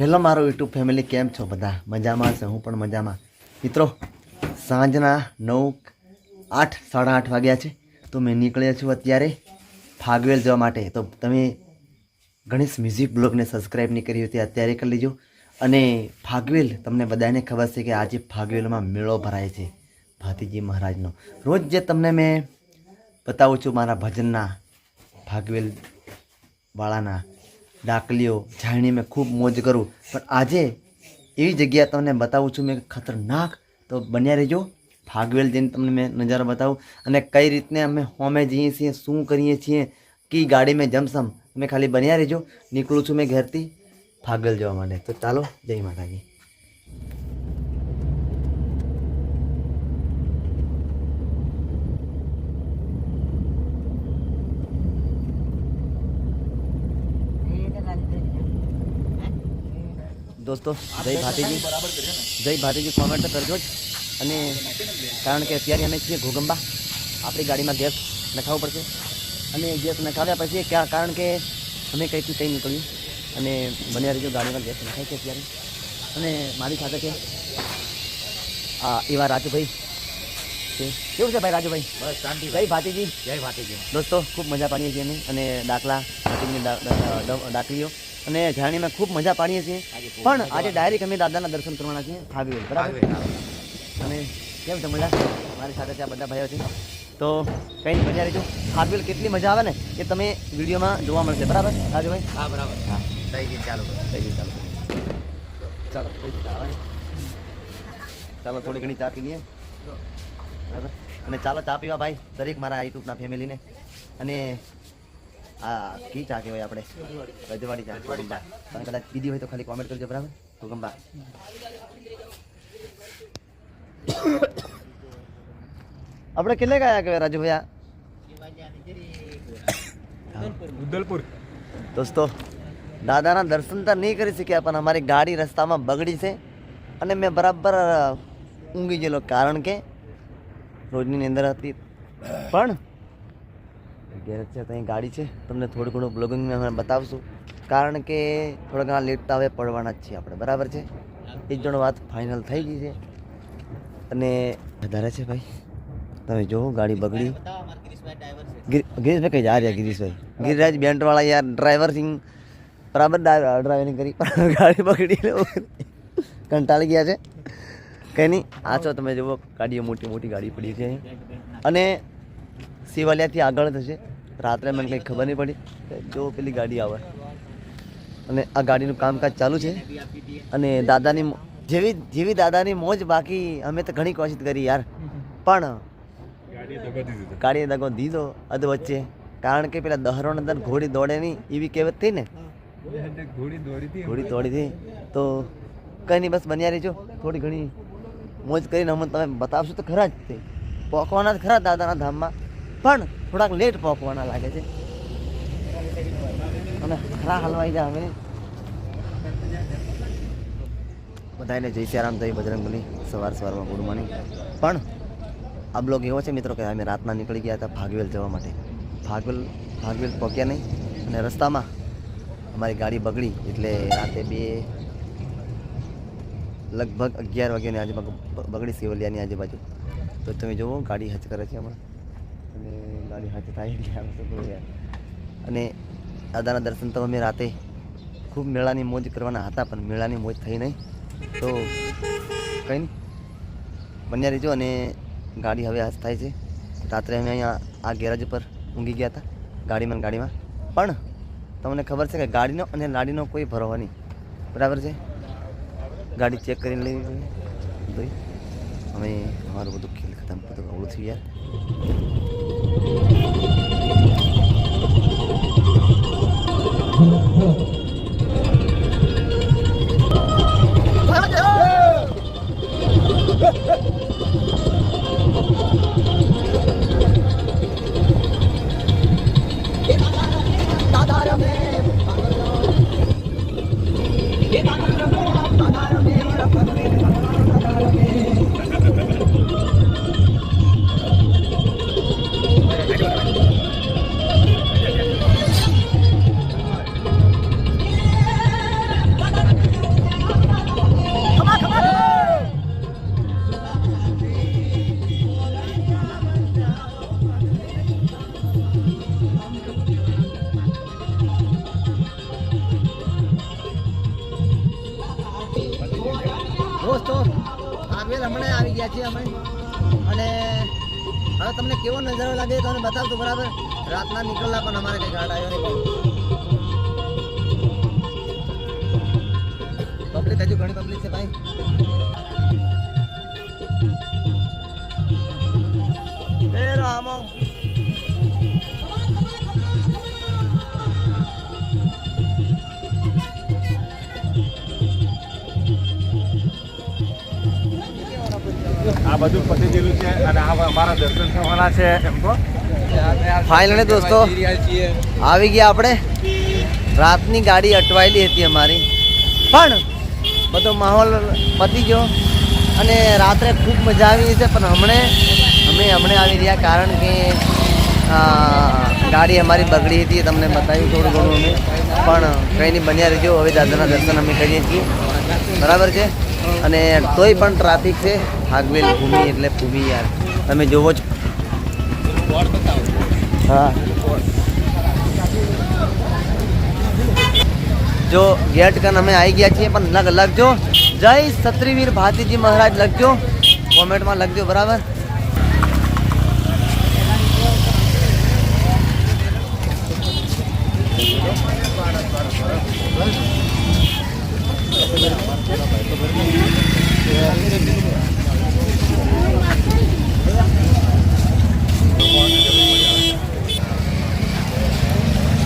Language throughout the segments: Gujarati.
હેલો, મારો યુટ્યુબ ફેમિલી, કેમ છો બધા? મજામાં છે, હું પણ મજામાં. મિત્રો, સાંજના નવ, આઠ, સાડા આઠ વાગ્યા છે, તો મેં નીકળ્યા છું અત્યારે ફાગવેલ જવા માટે. તો તમે ગણેશ મ્યુઝિક બ્લોગને સબસ્ક્રાઈબ નહીં કરી હતી અત્યારે કરી લેજો. અને ફાગવેલ, તમને બધાને ખબર છે કે આજે ફાગવેલમાં મેળો ભરાય છે, ભાતીજી મહારાજનો. રોજ જે તમને મેં બતાવું છું મારા ભજનના ફાગવેલ વાળાના ડાકલીઓ જાણી મેં ખૂબ મોજ કરું. પણ આજે એવી જગ્યા તમને બતાવું છું, મેં ખતરનાક. તો બન્યા રહેજો. ફાગવેલ જઈને તમને મેં નજારો બતાવું. અને કઈ રીતને અમે હોમે જઈએ છીએ, શું કરીએ છીએ કઈ ગાડી મેં જમસમ. તમે ખાલી બન્યા રહેજો. નીકળું છું મેં ઘરથી ફાગવેલ જવા માટે. તો ચાલો, જય માતાજી. દોસ્તો જય ભાતીજી. જય ભાતીજી કોમેન્ટ તો કરજો જ. અને કારણ કે અત્યારે અમે છીએ ઘોગંબા આપણી ગાડીમાં ગેસ નખાવવો પડશે. અને ગેસ નખાવ્યા પછી ક્યાં કારણ કે અમે કંઈથી કંઈ નીકળ્યું. અને બન્યા રહીજો ગાડીમાં ગેસ નખાય છે અત્યારે. અને મારી સાથે છે આ એવા રાજુભાઈ કેવું છે ભાઈ રાજુભાઈ? બસ શાંતિ જય ભાતીજી. જય ભાતીજી. દોસ્તો ખૂબ મજા પાડીએ છીએ અમે. અને દાખલા દાખલીઓ. અને જાણીમાં ખૂબ મજા પાડીએ છીએ. પણ આજે ડાયરેક્ટ અમે દાદાના દર્શન કરવાના છીએ. ફાગવેલ બરાબર? અને કેમ છે મજા? મારી સાથે આ બધા ભાઈઓ છે. તો કંઈ નહીં મજા રહીશું ફાગવેલ કેટલી મજા આવે ને એ તમે વિડીયોમાં જોવા મળશે. બરાબર? રાજુભાઈ? હા બરાબર. હા. થઈ ચાલો. થઈ ગયું ચાલો. ચાલો. ચાલો થોડી ઘણી ચા પી લઈએ. બરાબર? અને ચાલો ચા પીવા ભાઈ દરેક મારા યુટ્યુબના ફેમિલીને. અને આ કી ચા કહેવાય આપણે? રજવાડી ચા ગોગંબા તમે કદાચ પીધી હોય તો ખાલી કોમેન્ટ કરજો બરાબર? ગોગંબા આપણે કેટલે ગયા રાજુભાઈ ઉદલપુર. દોસ્તો દાદાના દર્શન તો નહીં કરી શક્યા પણ અમારી ગાડી રસ્તામાં બગડી છે અને મેં બરાબર ઊંઘી ગયેલો. કારણ કે રોજની અંદર હતી. પણ ગેરેજ છે ત્યાં ગાડી છે. તમને થોડું ઘણું બ્લોગિંગ અમે બતાવશું. કારણ કે થોડા ઘણા લેટ તો હવે પડવાના જ છીએ આપણે. બરાબર છે? એક જણ વાત ફાઇનલ થઈ ગઈ છે. અને વધારે છે ભાઈ? તમે જુઓ ગાડી બગડી. ગિર- ગિરીશભાઈ કઈ જા રહ્યા ગિરીશભાઈ? ગિરિરાજ બેન્ટ વાળા યાર ડ્રાઈવર સિંગ. બરાબર ડ્રાઇવિંગ કરી. ગાડી બગડી કંટાળી ગયા છે. કંઈ નહીં આ છો તમે જુઓ ગાડીઓ મોટી મોટી ગાડી પડી છે અને શિવાલિયાથી આગળ થશે. રાત્રે મને કંઈ ખબર નહીં પડી જો પેલી ગાડી આવે. અને આ ગાડીનું કામકાજ ચાલુ છે. અને દાદાની જેવી જેવી દાદાની મોજ બાકી અમે તો ઘણી કોશિશ કરી યાર. પણ ગાડીએ દગો દીધો. અધ વચ્ચે. કારણ કે પેલા દહરોની અંદર ઘોડી દોડે નહીં એવી કહેવત થઈ ને. ઘોડી દોડી ઘોડી દોડી હતી તો કંઈ નહીં, બસ બન્યા રહેજો. થોડી ઘણી મોજ કરીને અમે તમે બતાવશો તો ખરા જ તે. પોકવાના જ ખરા દાદાના ધામમાં. પણ થોડાક લેટ પહોંચવાના લાગે છે. અને ખરા હલવાઈ જાય હવે બધાને જય સિયારામ, જય બજરંગબલી. સવાર સવારમાં ગુડ મોર્નિંગ પણ આ બ્લોગ એવો છે મિત્રો કે અમે રાતના નીકળી ગયા હતા ભાગવેલ જવા માટે. ભાગવેલ ભાગવેલ પહોંચ્યા નહીં. અને રસ્તામાં અમારી ગાડી બગડી એટલે રાતે બે, લગભગ અગિયાર વાગ્યાની આજુબાજુ બગડી સિવલિયાની આજુબાજુ. તો તમે જુઓ ગાડી હચ કરે છે હમણાં. અને ગાડી હાથે થાય એટલે. અને દાદાના દર્શન તો અમે રાતે ખૂબ મેળાની મોજ કરવાના હતા, પણ મેળાની મોજ થઈ નહીં. તો કંઈ બન્યા રહેજો અને ગાડી હવે હાથ થાય છે. રાત્રે અમે અહીંયા આ ગેરેજ પર ઊંઘી ગયા હતા, ગાડીમાં ગાડીમાં. પણ તમને ખબર છે કે ગાડીનો અને લાડીનો કોઈ ભરોવા નહીં. બરાબર છે? ગાડી ચેક કરીને લઈ જોઈએ અમે અમારું બધું ખેલ ખતમ, બધું અવળું થયું યાર Oh, ગયા છીએ અમે. અને હવે તમને કેવો નજારો લાગે એ તમને બતાવતો બરાબર? રાતના નીકળલા પણ અમારે કંઈ ગાડા આવ્યો નહીં પબ્લિક હજુ ઘણી પબ્લિક છે ભાઈ. રામો. બધું પતી ગયેલું છે અને આ અમારા દર્શન થવાના છે. એમ તો ફાઇનલી દોસ્તો. આવી ગયા આપણે. રાતની ગાડી અટવાયેલી હતી અમારી. પણ બધો માહોલ પતી ગયો અને રાત્રે ખૂબ મજા આવી છે પણ હમણે અમે હમણે આવી રહ્યા કારણ કે ગાડી અમારી બગડી હતી તમને બતાવ્યું થોડું ઘણું અમે. પણ કંઈ નહીં બન્યા રહેજો. હવે દાદાના દર્શન અમે કરીએ છીએ. બરાબર છે? અને તોય પણ ટ્રાફિક છે. હાગવેલ ભૂમિ એટલે ભૂમિ યાર. તમે જોવો છો. હા. જો ગેટ કન અમે આવી ગયા છીએ, પણ લગ લખજો જય સત્રીવીર ભાતીજી મહારાજ લખજો કોમેન્ટમાં લખજો બરાબર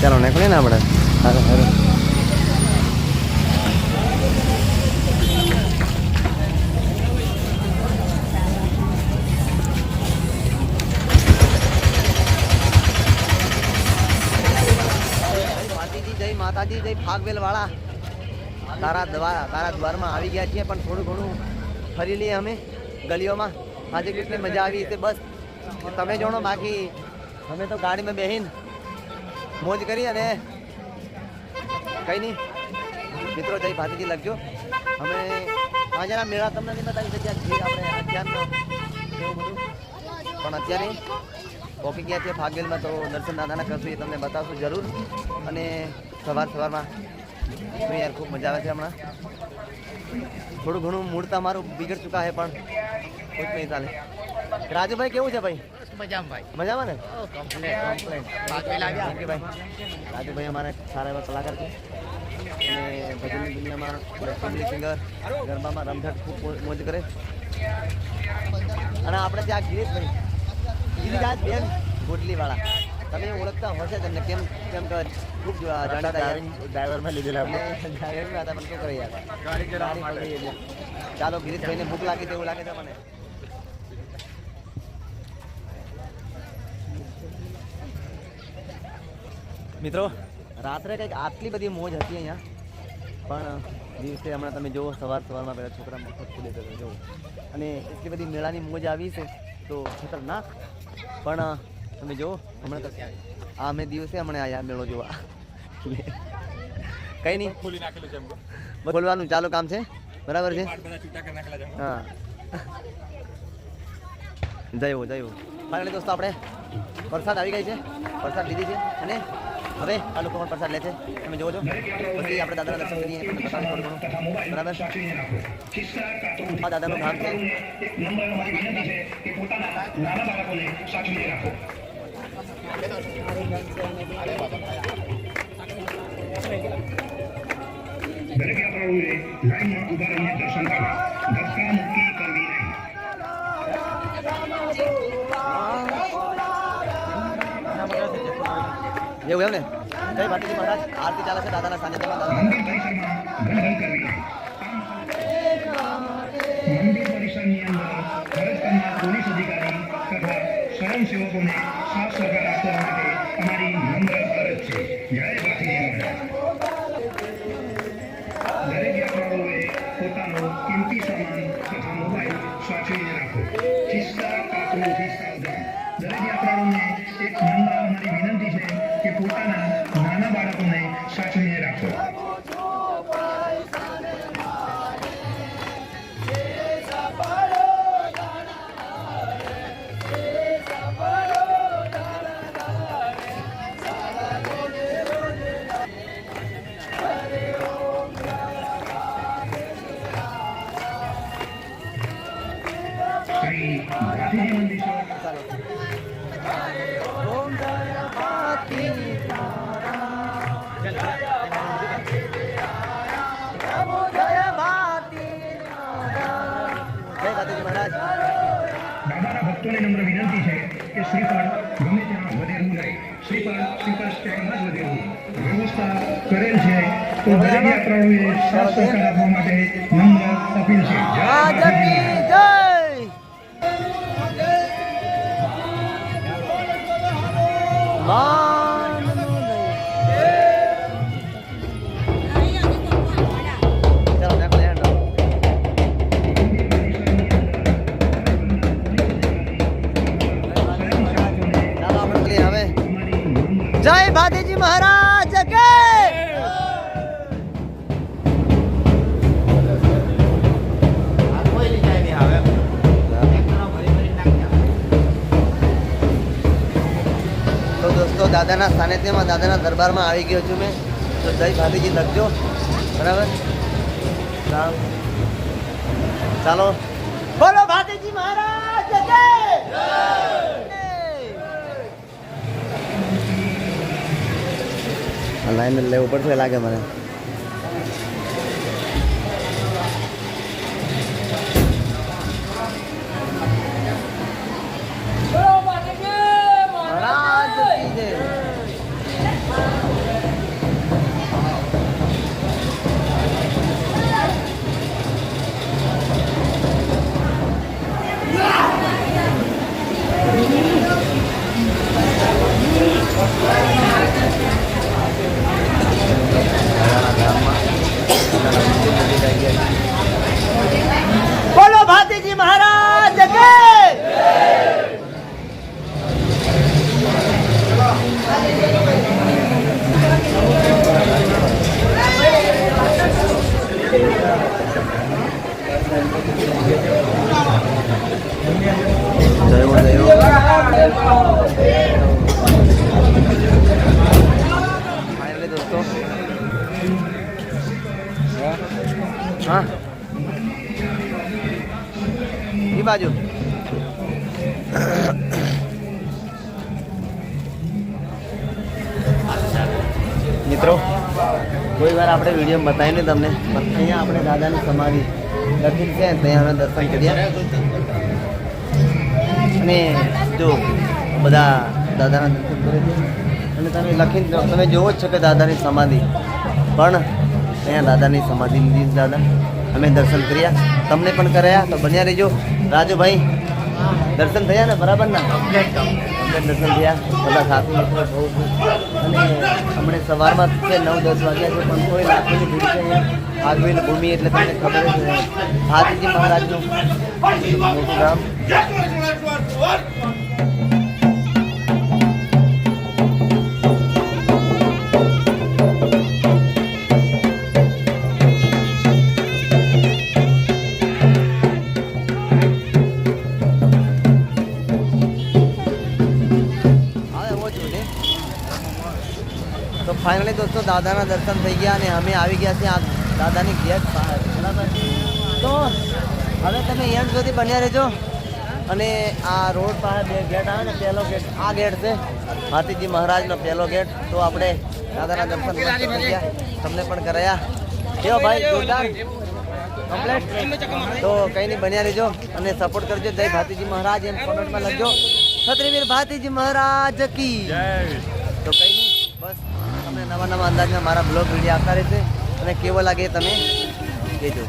ચાલો નીકળીએ ને આપણે સારું સારું માતાજી જય માતાજી જય ફાગવેલ વાળા તારા દ્વાર તારા દ્વારમાં આવી ગયા છીએ, પણ થોડું ઘણું ફરી લઈએ અમે ગલીઓમાં. આજે કેટલી મજા આવી તે બસ. તમે જોણો, બાકી અમે તો ગાડીમાં બેહીને મોજ કરી અને કંઈ નહીં. મિત્રો, જય ભાતીજી, લખજો. અમે આજના મેળા તમને નહીં બતાવી શક્યા છીએ આપણે અત્યારનો એવું બધું. પણ અત્યારે પહોંચી ગયા છીએ ફાગવેલમાં તો દર્શન દાદાના કરશું એ તમને બતાવશું જરૂર. અને સવાર સવારમાં યાર ખૂબ મજા આવે છે હમણાં. થોડું ઘણું મૂડ તમારું બિગડ ચૂકા છે પણ કોઈ નહીં ચાલે. રાજુભાઈ કેવું છે ભાઈ? મજામાં ભાઈ. ને? રાજુભાઈ અમારે સારા એવા કલાકાર છે. અને ભજનની દુનિયામાં સિંગર ગરબામાં રમઝટ ખૂબ મોજ કરે. અને આપણે ત્યાં ગિરીશભાઈ. ગિરિરાજ બેન ગોટલીવાળા. તમે ઓળખતા હશે તમને. કેમ કેમ કે ખૂબ જાણતા. ડ્રાઈવરમાં લીધેલા અને ડ્રાઈવર બી હતા પણ શું કરી યાર. ચાલો ગિરીશભાઈને ભૂખ લાગી તેવું લાગે છે મને. મિત્રો? રાત્રે કંઈક આટલી બધી મોજ હતી અહીંયા. પણ દિવસે હમણાં તમે જુઓ સવાર સવારમાં પહેલાં છોકરા મફત ખુલે જુઓ. અને એટલી બધી મેળાની મોજ આવી છે તો ખતરનાક પણ તમે જુઓ હમણાં આ અમે દિવસે હમણાં આયા મેળો જોવા. કંઈ નહીં. ખોલી નાખેલું છે ખોલવાનું ચાલુ કામ છે? બરાબર છે. હા. જયો જયો જય ફાઇનલી દોસ્તો આપણે વરસાદ આવી ગઈ છે. વરસાદ લીધી છે. અને હવે આ લોકો પણ પ્રસાદ લે છે. તમે જોવો છો. પછી આપણે દાદાના દર્શન કરીએ બતાવીએ થોડું ઘણું. બરાબર? આ દાદાનું ધામ છે. દરેક યાત્રાળુએ લાઈનમાં ઊભા રહીને દર્શન કરવા ધક્કા મુક્કી એવું એમ ને? જય ભાટીજી મહારાજ. આરતી ચાલે છે દાદાના સાનિધ્યમાં. દાદા. પરિસરની અંદર ફરજ કરનાર પોલીસ અધિકારી તથા સ્વયંસેવકોને સાથ સહકાર એક નમ્ર અમારી કે પોતાના નાના બાળકોને સાચવીને રાખો શ્રી ગાંધીજી મંદિર દાદાના ભક્તોને નમ્ર વિનંતી છે કે શ્રીફળ ગમે ત્યાં વધેરવું નહીં. શ્રીફળ શ્રીફળ સ્ટેન્ડમાં જ વધેરવું. વ્યવસ્થા કરેલ છે. તો દરેક યાત્રાળુએ સાથ સહકાર આપવા માટે નમ્ર અપીલ છે. દાદાના સાનિધ્યમાં, દાદાના દરબારમાં આવી ગયો છું મેં. તો જય ભાભીજી લખજો. બરાબર? ચાલો. બોલો ભાતીજી મહારાજ લાઈન લેવું પડશે, લાગે મને. બોલો ભાતીજી મહારાજ કે જય જય બાજુ. મિત્રો, કોઈ વાર આપણે વીડિયો બતાવીને તમને, અહીંયા આપણે દાદાની સમાધિ લખી છે, ત્યાં અમે દર્શન કર્યા. અને જો, બધા દાદાના દર્શન કરે છે. અને તમે લખીને તમે જોવો જ છો કે દાદાની સમાધિ. પણ, અહીંયા દાદાની સમાધિ લીધી દાદા. અમે દર્શન કર્યા. તમને પણ કરાયા. તો બન્યા રહેજો. રાજુભાઈ, દર્શન થયા ને? બરાબર ના? દર્શન થયા. બધા સાથે બહુ અને હમણે સવારમાં છે, નવ, દસ વાગ્યા છે, પણ કોઈ લાખોની ભીડ છે અહીંયા. આગવેલ ભૂમિ એટલે તમને ખબર જ હાથીજી મહારાજનું મોટું નામ દોસ્તો દાદાના દર્શન થઈ ગયા અને અમે આવી ગયા છીએ આ દાદાની ગેટ બરાબર તો હવે તમે એન્ડ સુધી બન્યા રહેજો. અને આ રોડ પાસે બે ગેટ આવે ને પહેલો ગેટ આ ગેટ છે હાથીજી મહારાજનો પહેલો ગેટ. તો આપણે દાદાના દર્શન થઈ ગયા. તમને પણ કરાયા. કેવો ભાઈ જોરદાર? કમ્પ્લેટ તો કંઈ નહીં બન્યા રહેજો અને સપોર્ટ કરજો. જય ભાતીજી મહારાજ એમ કોમેન્ટમાં લખજો. છત્રીવીર ભાતીજી મહારાજ કી. તો કંઈ નહીં. નવા નવા અંદાજમાં મારા બ્લોગ વીડિયો આવતા રહેશે અને કેવો લાગે તમે કહેજો.